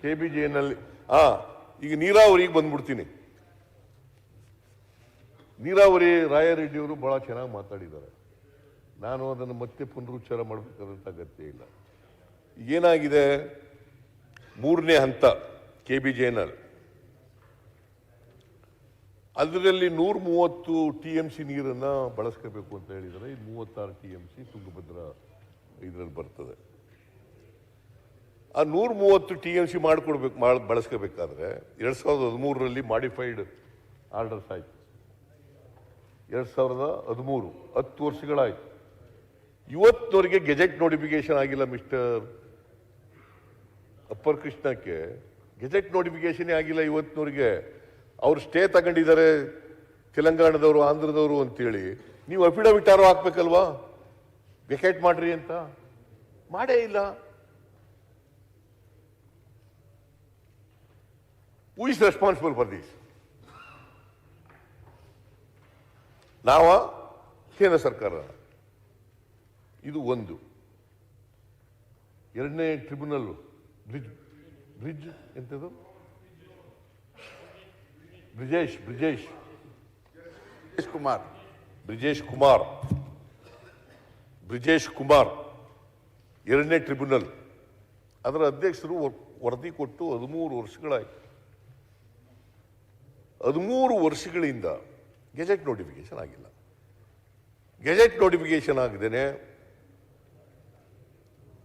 K B J ನಲ್ಲಿ ಹಾ ಈಗ ನೀರಾವರಿಗೆ ಬಂದ್ಬಿಡ್ತೀನಿ. ನೀರಾವರಿ, ರಾಯರೆಡ್ಡಿಯವರು ಬಹಳ ಚೆನ್ನಾಗಿ ಮಾತಾಡಿದ್ದಾರೆ. ನಾನು ಅದನ್ನು ಮತ್ತೆ ಪುನರುಚ್ಚಾರ ಮಾಡಬೇಕಾದಂಥ ಅಗತ್ಯ ಇಲ್ಲ. ಏನಾಗಿದೆ? ಮೂರನೇ ಹಂತ ಕೆ ಬಿ ಜೆನಲ್ ಅದರಲ್ಲಿ ನೂರ ಮೂವತ್ತು ಟಿ ಎಂ ಸಿ ನೀರನ್ನು ಬಳಸ್ಕೋಬೇಕು ಅಂತ ಹೇಳಿದರೆ ಮೂವತ್ತಾರು ಟಿ ಎಂ ಸಿ ತುಂಗಭದ್ರಾ ಇದರಲ್ಲಿ ಬರ್ತದೆ. ಆ ನೂರ ಮೂವತ್ತು ಟಿ ಎಂ ಸಿ ಮಾಡಿಕೊಡ್ಬೇಕು, ಮಾಡಿ ಬಳಸ್ಕೋಬೇಕಾದ್ರೆ ಎರಡು ಸಾವಿರದ ಹದಿಮೂರರಲ್ಲಿ ಮಾಡಿಫೈಡ್ ಆರ್ಡರ್ಸ್ ಆಯಿತು. ಎರಡು ಸಾವಿರದ ಹದಿಮೂರು, ಹತ್ತು ವರ್ಷಗಳಾಯಿತು. ಇವತ್ತಿನವರೆಗೆ ಗೆಜೆಟ್ ನೋಟಿಫಿಕೇಶನ್ ಆಗಿಲ್ಲ ಮಿಸ್ಟರ್ ಅಪ್ಪರ್ ಕೃಷ್ಣಕ್ಕೆ ಗೆಜೆಟ್ ನೋಟಿಫಿಕೇಶನೇ ಆಗಿಲ್ಲ ಇವತ್ತಿನವ್ರಿಗೆ ಅವ್ರು ಸ್ಟೇ ತಗೊಂಡಿದ್ದಾರೆ ತೆಲಂಗಾಣದವರು, ಆಂಧ್ರದವರು ಅಂತೇಳಿ. ನೀವು ಅಫಿಡವಿಟ್ ಯಾರೋ ಹಾಕ್ಬೇಕಲ್ವಾ? ವೆಕೇಟ್ ಮಾಡ್ರಿ ಅಂತ. ಮಾಡೇ ಇಲ್ಲ. Who is responsible for this ನಾವ ಕೇಂದ್ರ ಸರ್ಕಾರ. ಇದು ಒಂದು. ಎರಡನೇ ಟ್ರಿಬ್ಯುನಲ್ ಬ್ರಿಜ್ ಬ್ರಿಜ್ ಎಂಥದ್ದು ಬ್ರಿಜೇಶ್ ಬ್ರಿಜೇಶ್. ಬ್ರಿಜೇಶ್ ಕುಮಾರ್. ಬ್ರಿಜೇಶ್ ಕುಮಾರ್. ಬ್ರಿಜೇಶ್ ಕುಮಾರ್. ಎರಡನೇ ಟ್ರಿಬ್ಯುನಲ್ ಅದರ ಅಧ್ಯಕ್ಷರು ವರದಿ ಕೊಟ್ಟು ಹದಿಮೂರು ವರ್ಷಗಳಾಯಿತು. ಹದಿಮೂರು ವರ್ಷಗಳಿಂದ ಗೆಜೆಟ್ ನೋಟಿಫಿಕೇಶನ್ ಆಗಿಲ್ಲ. ಗೆಜೆಟ್ ನೋಟಿಫಿಕೇಶನ್ ಆಗದೇನೆ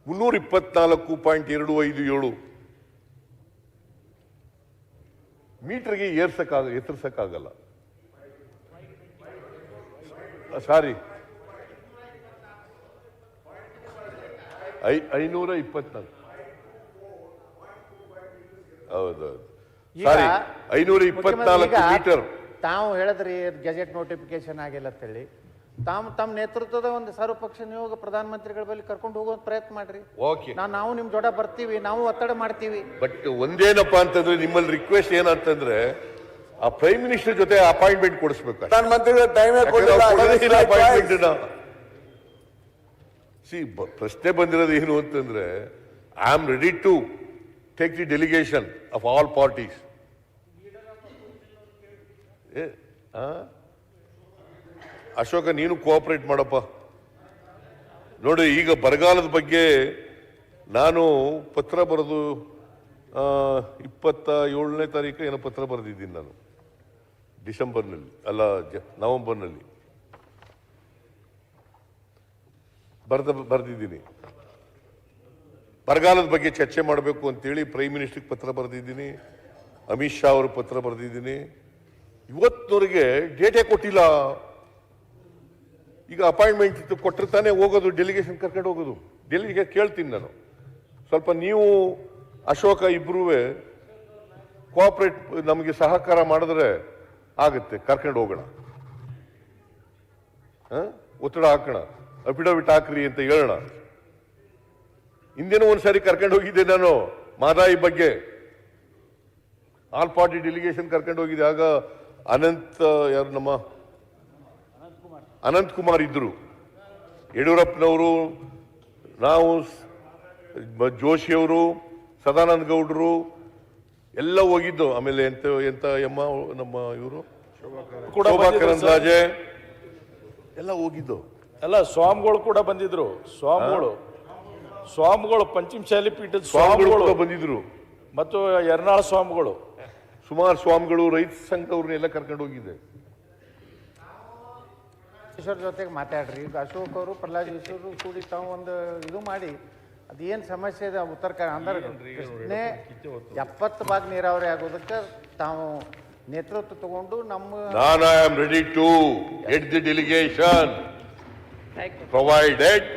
ಮುನ್ನೂರ ಇಪ್ಪತ್ನಾಲ್ಕು ಪಾಯಿಂಟ್ ಎರಡು ಐದು ಏಳು ಮೀಟರ್ಗೆ ಏರ್ಸಕ್ಕಾಗ ಎತ್ತರಿಸಕ್ಕಾಗಲ್ಲ. ಸಾರಿ. ಐ, ಐನೂರ ಇಪ್ಪತ್ನಾಲ್ಕು. ಹೌದೌದು. ಸಾರಿ ಐನೂರ ಇಪ್ಪತ್ನಾಲ್ಕು ಮೀಟರ್. ತಾವು ಹೇಳಿದ್ರಿ ಗೆಜೆಟ್ ನೋಟಿಫಿಕೇಶನ್ ಆಗಿಲ್ಲ ಅಂತೇಳಿ ತಾವು ತಮ್ಮ ನೇತೃತ್ವದ ಒಂದು ಸರ್ವಪಕ್ಷ ನಿಯೋಗ ಪ್ರಧಾನಮಂತ್ರಿಗಳ ಬಳಿ ಕರ್ಕೊಂಡು ಹೋಗೋ ಪ್ರಯತ್ನ ಮಾಡ್ರಿ. ಓಕೆ ನಾವು ನಾವು ನಿಮ್ ಜೋಡ ಬರ್ತೀವಿ ನಾವು ಒತ್ತಡ ಮಾಡ್ತೀವಿ. ಬಟ್ ಒಂದೇನಪ್ಪಾ ಅಂತಂದ್ರೆ ನಿಮ್ಮಲ್ಲಿ ರಿಕ್ವೆಸ್ಟ್ ಏನಂತಂದ್ರೆ ಆ ಪ್ರೈಮ್ ಮಿನಿಸ್ಟರ್ ಜೊತೆ ಅಪಾಯಿಂಟ್ಮೆಂಟ್ ಕೊಡಿಸ್ಬೇಕು ಪ್ರಧಾನಮಂತ್ರಿಗಳ ಟೈಮೇ ಸಿ ಪ್ರಶ್ನೆ ಬಂದಿರೋದು ಏನು ಅಂತಂದ್ರೆ I am ready to take the delegation of all parties Ashoka, ನೀನು ಕೋಆಪರೇಟ್ ಮಾಡಪ್ಪ. ನೋಡಿ, ಈಗ ಬರಗಾಲದ ಬಗ್ಗೆ ನಾನು ಪತ್ರ ಬರೆದು ಇಪ್ಪತ್ತ ಏಳನೇ ತಾರೀಕು ಏನೋ ಪತ್ರ ಬರೆದಿದ್ದೀನಿ ನಾನು. ಡಿಸೆಂಬರ್ನಲ್ಲಿ, ಅಲ್ಲ, ಜ, ನವೆಂಬರ್ನಲ್ಲಿ. ಬರೆದ, ಬರೆದಿದ್ದೀನಿ. ಬರಗಾಲದ ಬಗ್ಗೆ ಚರ್ಚೆ ಮಾಡಬೇಕು ಅಂತೇಳಿ ಪ್ರೈಮ್ ಮಿನಿಸ್ಟ್ರಿಗೆ ಪತ್ರ ಬರೆದಿದ್ದೀನಿ. ಅಮಿತ್ ಶಾ ಅವ್ರಿಗೆ ಪತ್ರ ಬರೆದಿದ್ದೀನಿ. ಇವತ್ತಿನವರೆಗೆ ಡೇಟೇ ಕೊಟ್ಟಿಲ್ಲ. ಈಗ ಅಪಾಯಿಂಟ್ಮೆಂಟ್ ಕೊಟ್ಟರೆ ತಾನೇ ಹೋಗೋದು ಡೆಲಿಗೇಷನ್ ಕರ್ಕೊಂಡು ಹೋಗೋದು. ಡೆಲ್ಲಿಗೆ ಕೇಳ್ತೀನಿ ನಾನು. ಸ್ವಲ್ಪ ನೀವು, ಅಶೋಕ ಇಬ್ಬರೂ ಕೋಆಪರೇಟ್ ನಮಗೆ ಸಹಕಾರ ಮಾಡಿದ್ರೆ ಆಗುತ್ತೆ, ಕರ್ಕೊಂಡು ಹೋಗೋಣ? ಒತ್ತಡ ಹಾಕೋಣ. ಅಫಿಡವಿಟ್ ಹಾಕ್ರಿ ಅಂತ ಹೇಳೋಣ. ಹಿಂದೇನೂ ಒಂದ್ಸಾರಿ ಕರ್ಕೊಂಡು ಹೋಗಿದ್ದೆ ನಾನು, ಮಾದಾಯಿ ಬಗ್ಗೆ. ಆಲ್ ಪಾರ್ಟಿ ಡೆಲಿಗೇಷನ್ ಕರ್ಕೊಂಡು ಹೋಗಿದ್ದೆ. ಆಗ ಅನಂತ್ ಯಾರು ನಮ್ಮ? ಅನಂತ್ ಕುಮಾರ್ ಇದ್ರು. ಯಡಿಯೂರಪ್ಪನವರು ನಾವು ಜೋಶಿಯವರು ಸದಾನಂದ ಗೌಡರು ಎಲ್ಲ ಹೋಗಿದ್ದು. ಆಮೇಲೆ ಎಂತ ಎಂತ ಎಮ್ಮ ನಮ್ಮ ಇವರು? ಕರಂದ್ಲಾಜೆ ಎಲ್ಲ ಹೋಗಿದ್ದು. ಎಲ್ಲ ಸ್ವಾಮಿಗಳು ಕೂಡ ಬಂದಿದ್ರು. ಸ್ವಾಮಿಗಳು. ಸ್ವಾಮಿಗಳು ಪಂಚಮಶಾಲಿ ಪೀಠದ ಸ್ವಾಮಿಗಳು. ಬಂದಿದ್ರು. ಮತ್ತು ಎರ್ನಾಳ ಸ್ವಾಮಿಗಳು. ಸುಮಾರು ಸ್ವಾಮಿಗಳು ರೈತ ಸಂಘದವ್ರನ್ನೆಲ್ಲ ಕರ್ಕೊಂಡು ಹೋಗಿದ್ದೆ. ಈಶ್ವರ್ ಜೊತೆಗೆ ಮಾತಾಡ್ರಿ. ಈಗ ಅಶೋಕ್ ಅವರು ಪ್ರಹ್ಲಾದ್ ಈಶ್ವರು ಕೂಡಿ ತಾವು ಒಂದು ಇದು ಮಾಡಿ ಅದೇನು ಸಮಸ್ಯೆ ಇದೆ ಉತ್ತರ ಅಂದ್ರೆ ಕೃಷ್ಣೆ ಎಪ್ಪತ್ತು ಭಾಗ ನೀರಾವರಿ ಆಗೋದಕ್ಕೆ ತಾವು ನೇತೃತ್ವ ತಗೊಂಡು ನಮ್ಮ ನಾನು I am ready to head the delegation. Provided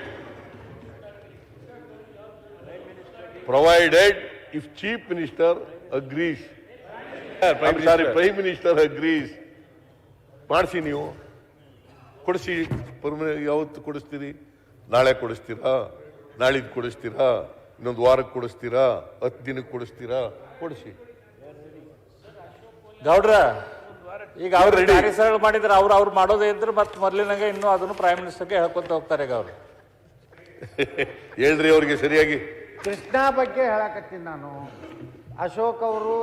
provided if chief minister agrees sorry prime minister agrees ಮಾಡಿಸಿ ನೀವು. ಕೊಡಿಸಿ ಪರ್ಮನೆ ಯಾವತ್ತು ಕೊಡಿಸ್ತೀರಿ? ನಾಳೆ ಕೊಡಿಸ್ತೀರಾ? ನಾಳಿದ್ದು ಕೊಡಿಸ್ತೀರಾ? ಇನ್ನೊಂದು ವಾರಕ್ಕೆ ಕೊಡಿಸ್ತೀರಾ? ಹತ್ತು ದಿನಕ್ಕೆ ಕೊಡಿಸ್ತೀರಾ? ಕೊಡಿಸಿ. ಗೌಡ್ರ ಈಗ ಅವ್ರು. ಕಾರ್ಯಸರಳ ಮಾಡಿದ್ರೆ ಅವ್ರು ಅವ್ರು ಮಾಡೋದೇ ಇದ್ರೆ ಮತ್ತೆ ಮೊದಲಿನಂಗೆ ಇನ್ನೂ ಅದನ್ನು ಪ್ರೈಮ್ ಮಿನಿಸ್ಟರ್ಗೆ ಹೇಳ್ಕೊಂತ ಹೋಗ್ತಾರೆ ಈಗ ಅವರು ಹೇಳ್ರಿ ಅವ್ರಿಗೆ ಸರಿಯಾಗಿ. ಕೃಷ್ಣ ಬಗ್ಗೆ ಹೇಳಕತ್ತೀನಿ ನಾನು. ಅಶೋಕ್ ಅವರು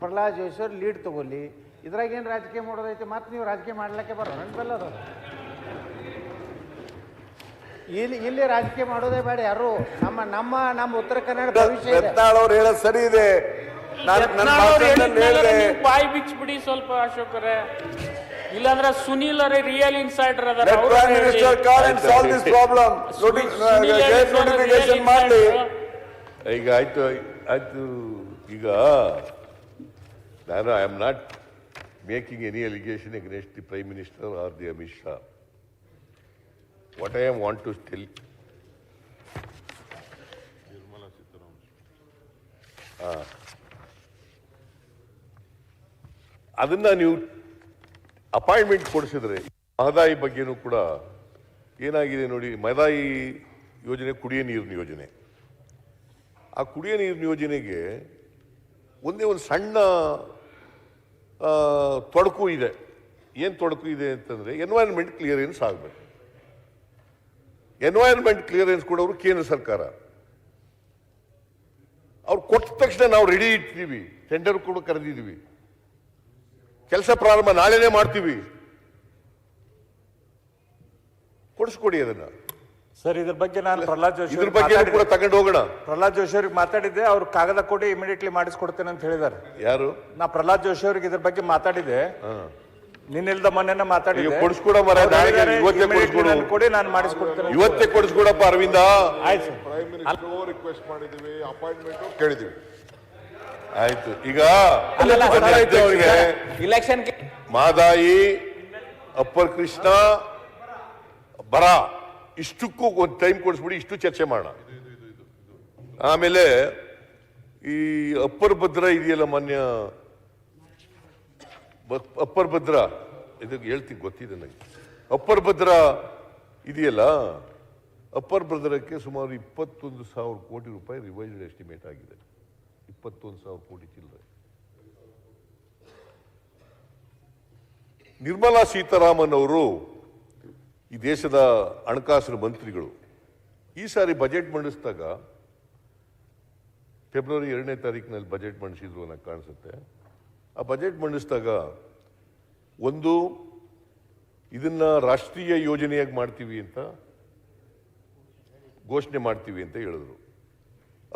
ಪ್ರಹ್ಲಾದ್ ಜೋಶಿ ಅವ್ರು ಲೀಡ್ ತಗೊಳ್ಳಿ. ಇದ್ರಾಗ ಏನು ರಾಜಕೀಯ ಮಾಡೋದೈತಿ ಮತ್ತೆ ನೀವು ರಾಜಕೀಯ ಮಾಡ್ಲಿಕ್ಕೆ ಬರೋ ನನ್ನ ಬಲ್ಲದ. ಇಲ್ಲಿ ಇಲ್ಲಿ ರಾಜಕೀಯ ಮಾಡೋದೇ ಬೇಡ ಯಾರು. ನಮ್ಮ ನಮ್ಮ ನಮ್ಮ ಉತ್ತರ ಕನ್ನಡ ಭವಿಷ್ಯ ಅವ್ರು ಹೇಳೋದು ಸರಿ ಇದೆ. ಬಾಯಿ ಬಿಚ್ಚಿಬಿಡಿ ಸ್ವಲ್ಪ ಅಶೋಕರೇ. ಇಲ್ಲಾಂದ್ರೆ ಸುನೀಲ್ ಅವರೇ ರಿಯಲ್ ಇನ್ಸೈಡರ್ ಅದಾರ. ಈಗ ಆಯ್ತು ಆಯ್ತು ಈಗ ನಾನು I am not making any allegation against the prime minister or the Amit Shah what I am want to still ಅದನ್ನ ನೀವು ಅಪಾಯಿಂಟ್ಮೆಂಟ್ ಕೊಡಿಸಿದ್ರೆ, ಮಹದಾಯಿ ಬಗ್ಗೆನೂ ಕೂಡ ಏನಾಗಿದೆ ನೋಡಿ, ಮಹದಾಯಿ ಯೋಜನೆ ಕುಡಿಯ ನೀರಿನ ಯೋಜನೆ. ಆ ಕುಡಿಯ ನೀರಿನ ಯೋಜನೆಗೆ ಒಂದೇ ಒಂದು ಸಣ್ಣ ತೊಡಕು ಇದೆ. ಏನು ತೊಡಕು ಇದೆ ಅಂತಂದ್ರೆ ಎನ್ವೈರನ್ಮೆಂಟ್ ಕ್ಲಿಯರೆನ್ಸ್ ಆಗಬೇಕು. ಎನ್ವೈರನ್ಮೆಂಟ್ ಕ್ಲಿಯರೆನ್ಸ್ ಕೊಡೋರು ಕೇಂದ್ರ ಸರ್ಕಾರ. ಅವ್ರು ಕೊಟ್ಟ ತಕ್ಷಣ ನಾವು ರೆಡಿ ಇರ್ತೀವಿ. ಟೆಂಡರ್ ಕೂಡ ಕರೆದಿದ್ದೀವಿ ಕೆಲಸ ಪ್ರಾರಂಭ ನಾಳೆನೇ ಮಾಡ್ತೀವಿ. ಕೊಡಿಸ್ಕೊಡಿ ಅದನ್ನ. ಸರ್ ಇದ್ರ ಬಗ್ಗೆ ನಾನು ಪ್ರಹ್ಲಾದ್ ಜೋಶಿ ಇದ್ರ ಬಗ್ಗೆ ಕೂಡ. ತಗೊಂಡು ಹೋಗೋಣ. ಪ್ರಹ್ಲಾದ್ ಜೋಶಿ ಅವ್ರಿಗೆ ಮಾತಾಡಿದ್ದೆ ಅವ್ರು ಕಾಗದ ಕೊಡಿ ಇಮಿಡಿಯೇಟ್ಲಿ ಮಾಡಿಸ್ಕೊಡ್ತೇನೆ ಅಂತ ಹೇಳಿದ್ದಾರೆ ಯಾರು? ನಾ ಪ್ರಹ್ಲಾದ್ ಜೋಶಿ ಅವ್ರಿಗೆ ಇದ್ರ ಬಗ್ಗೆ ಮಾತಾಡಿದೆ ನಿನ್ನಿಲ್ದ ಮೊನ್ನೆ ಮಾತಾಡಿದ್ದೆ. ಈಗ ಕೊಡಿಸ್ಕೊಡ ಮರ, ಇವತ್ತೇ ಕೊಡಿಸ್ಕೊಡು. ಕೊಡಿ ನಾನು ಮಾಡಿಸ್ಕೊಡ್ತೇನೆ. ಇವತ್ತೇ ಕೊಡಿಸ್ಕೊಡಪ್ಪ ಅರವಿಂದ. ಆಯ್ತು ಪ್ರೈಮ್ ಮಿನಿಸ್ಟರ್ ರಿಕ್ವೆಸ್ಟ್ ಮಾಡಿದೀವಿ ಅಪಾಯಿಂಟ್ಮೆಂಟ್ ಕೇಳಿದೀವಿ ಆಯ್ತು. ಈಗ ಇಲೆಕ್ಷನ್ ಮಾದಾಯಿ ಅಪ್ಪರ್ ಕೃಷ್ಣ ಬರ. ಇಷ್ಟಕ್ಕೂ ಒಂದು ಟೈಮ್ ಕೊಡಿಸ್ಬಿಡಿ ಇಷ್ಟು ಚರ್ಚೆ ಮಾಡೋಣ. ಆಮೇಲೆ ಈ ಅಪ್ಪರ್ ಭದ್ರ ಇದೆಯಲ್ಲ ಮಾನ್ಯ? ಅಪ್ಪರ್ ಭದ್ರ. ಇದಕ್ಕೆ ಹೇಳ್ತೀನಿ ಗೊತ್ತಿದೆ ನನಗೆ ಅಪ್ಪರ್ ಭದ್ರ ಇದೆಯಲ್ಲ? ಅಪ್ಪರ್ ಭದ್ರಕ್ಕೆ ಸುಮಾರು ಇಪ್ಪತ್ತೊಂದು ಸಾವಿರ ಕೋಟಿ ರೂಪಾಯಿ ರಿವೈಸ್ಡ್ ಎಸ್ಟಿಮೇಟ್ ಆಗಿದೆ. ಇಪ್ಪತ್ತೊಂದು ಸಾವಿರ ಕೋಟಿ ಚಿಲ್ಲರೆ. ನಿರ್ಮಲಾ ಸೀತಾರಾಮನ್ ಅವರು ಈ ದೇಶದ ಹಣಕಾಸಿನ ಮಂತ್ರಿಗಳು, ಈ ಸಾರಿ ಬಜೆಟ್ ಮಂಡಿಸಿದಾಗ ಫೆಬ್ರವರಿ ಎರಡನೇ ತಾರೀಕಿನಲ್ಲಿ ಬಜೆಟ್ ಮಂಡಿಸಿದ್ರು ಅನ್ನೋ ಕಾಣಿಸುತ್ತೆ. ಆ ಬಜೆಟ್ ಮಂಡಿಸಿದಾಗ ಒಂದು, ಇದನ್ನ ರಾಷ್ಟ್ರೀಯ ಯೋಜನೆಯಾಗಿ ಮಾಡ್ತೀವಿ ಅಂತ ಘೋಷಣೆ ಮಾಡ್ತೀವಿ ಅಂತ ಹೇಳಿದ್ರು.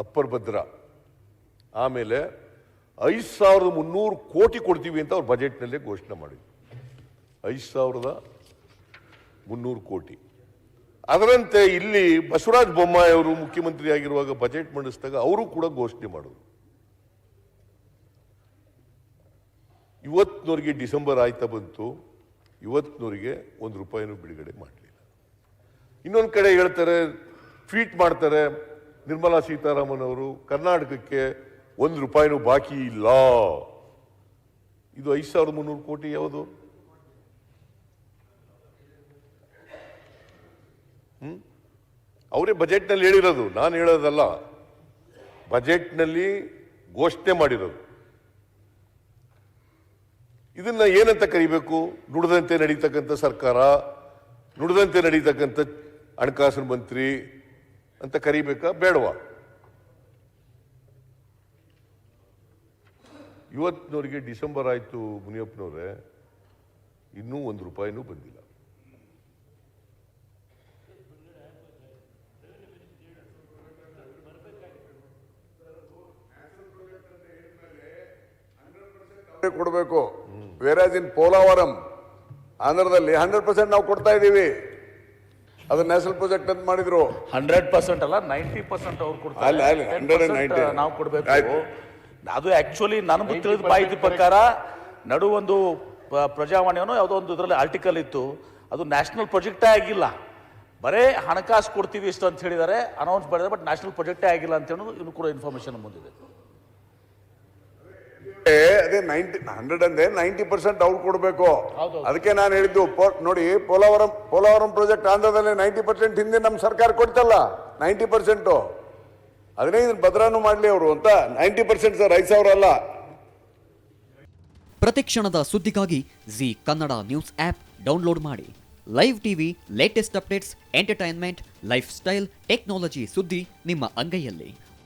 ಅಪ್ಪರ್ ಭದ್ರ. ಆಮೇಲೆ ಐದು ಸಾವಿರದ ಮುನ್ನೂರು ಕೋಟಿ ಕೊಡ್ತೀವಿ ಅಂತ ಅವ್ರು ಬಜೆಟ್ನಲ್ಲೇ ಘೋಷಣೆ ಮಾಡಿದ್ರು. ಐದು ಸಾವಿರದ ಮುನ್ನೂರು ಕೋಟಿ. ಅದರಂತೆ ಇಲ್ಲಿ ಬಸವರಾಜ ಬೊಮ್ಮಾಯಿ ಅವರು ಮುಖ್ಯಮಂತ್ರಿ ಆಗಿರುವಾಗ ಬಜೆಟ್ ಮಂಡಿಸಿದಾಗ ಅವರು ಕೂಡ ಘೋಷಣೆ ಮಾಡೋದು. ಇವತ್ತಿನವರಿಗೆ ಡಿಸೆಂಬರ್ ಆಯ್ತಾ ಬಂತು, ಇವತ್ತಿನವರಿಗೆ ಒಂದು ರೂಪಾಯಿನೂ ಬಿಡುಗಡೆ ಮಾಡಲಿಲ್ಲ. ಇನ್ನೊಂದು ಕಡೆ ಹೇಳ್ತಾರೆ, ಟ್ವೀಟ್ ಮಾಡ್ತಾರೆ ನಿರ್ಮಲಾ ಸೀತಾರಾಮನ್ ಅವರು, ಕರ್ನಾಟಕಕ್ಕೆ ಒಂದು ರೂಪಾಯಿನೂ ಬಾಕಿ ಇಲ್ಲ. ಇದು ಐದು ಸಾವಿರದ ಮುನ್ನೂರು ಕೋಟಿ ಯಾವುದು? ಹ್ಮ್? ಅವರೇ ಬಜೆಟ್ನಲ್ಲಿ ಹೇಳಿರೋದು, ನಾನು ಹೇಳೋದಲ್ಲ. ಬಜೆಟ್ನಲ್ಲಿ ಘೋಷಣೆ ಮಾಡಿರೋದು. ಇದನ್ನ ಏನಂತ ಕರಿಬೇಕು? ನುಡಿದಂತೆ ನಡೀತಕ್ಕಂಥ ಸರ್ಕಾರ, ನುಡಿದಂತೆ ನಡೀತಕ್ಕಂಥ ಹಣಕಾಸಿನ ಮಂತ್ರಿ ಅಂತ ಕರಿಬೇಕಾ, ಬೇಡವಾ? ಇವತ್ತಿನವರಿಗೆ ಡಿಸೆಂಬರ್ ಆಯಿತು ಮುನಿಯಪ್ಪನವ್ರೆ, ಇನ್ನೂ ಒಂದು ರೂಪಾಯಿನೂ ಬಂದಿಲ್ಲ. ಕೊಡಬೇಕು. ವೇರಾಜ್ ಇನ್ ಪೋಲಾವರಂ. ಆಂಧ್ರದಲ್ಲಿ ಹಂಡ್ರೆಡ್ ಪರ್ಸೆಂಟ್ ನಾವು ಕೊಡ್ತಾ ಇದ್ದೀವಿ. ಅದು ನ್ಯಾಷನಲ್ ಪ್ರೊಜೆಕ್ಟ್ ಅಂತ ಮಾಡಿದ್ರು. ಹಂಡ್ರೆಡ್ ಪರ್ಸೆಂಟ್ ಅಲ್ಲ ನೈಂಟಿ ಪರ್ಸೆಂಟ್ ಅವ್ರು ಅಲ್ಲ, ಅಲ್ಲ, 190. ಕೊಡ್ತಾರೆ ನಾವು ಕೊಡಬೇಕು. ಅದು ಆಕ್ಚುಲಿ ನನಗೂ ತಿಳಿದ ಮಾಹಿತಿ ಪ್ರಕಾರ ನಡು ಒಂದು ಪ- ಪ್ರಜಾವಾಣಿಯನೋ ಯಾವುದೋ ಒಂದು ಇದರಲ್ಲಿ ಆರ್ಟಿಕಲ್ ಇತ್ತು. ಅದು ನ್ಯಾಷನಲ್ ಪ್ರೊಜೆಕ್ಟೇ ಆಗಿಲ್ಲ. ಬರೇ ಹಣಕಾಸು ಕೊಡ್ತೀವಿ ಇಷ್ಟು ಅಂತ ಹೇಳಿದ್ದಾರೆ. ಅನೌನ್ಸ್ ಮಾಡಿದ್ದಾರೆ ಬಟ್ ನ್ಯಾಷನಲ್ ಪ್ರೊಜೆಕ್ಟೇ ಆಗಿಲ್ಲ ಅಂತ ಹೇಳೋದು ಇನ್ನು ಕೂಡ ಇನ್ಫಾರ್ಮೇಶನ್ ಬಂದಿದೆ ಏ, ಅದೇ ನೈಂಟಿ ಹಂಡ್ರೆಡ್ ಅಂದ್ರೆ ನೈಂಟಿ ಪರ್ಸೆಂಟ್ ಅವ್ರು ಕೊಡಬೇಕು. ಅದಕ್ಕೆ ನಾನು ಹೇಳಿದ್ದು ಪೋ- ನೋಡಿ ಪೋಲಾವರಂ ಪೋಲಾವರಂ ಪ್ರಾಜೆಕ್ಟ್ ಆಂಧ್ರದಲ್ಲಿ ನೈಂಟಿ ಪರ್ಸೆಂಟ್ ಹಿಂದೆ ನಮ್ಮ ಸರ್ಕಾರ ಕೊಡ್ತಲ್ಲ ನೈಂಟಿ ಪರ್ಸೆಂಟು ಹದಿನೈದು ಭದ್ರಾನು ಮಾಡಲಿ ಅವರು ಅಂತ ನೈಂಟಿ ಪರ್ಸೆಂಟ್ ಸರ್ ಐದು ಸಾವಿರ ಅಲ್ಲ. ಪ್ರತಿಕ್ಷಣದ ಸುದ್ದಿಗಾಗಿ Zee Kannada news app download ಮಾಡಿ. Live TV latest updates entertainment lifestyle technology ಸುದ್ದಿ ನಿಮ್ಮ ಅಂಗೈಯಲ್ಲಿ.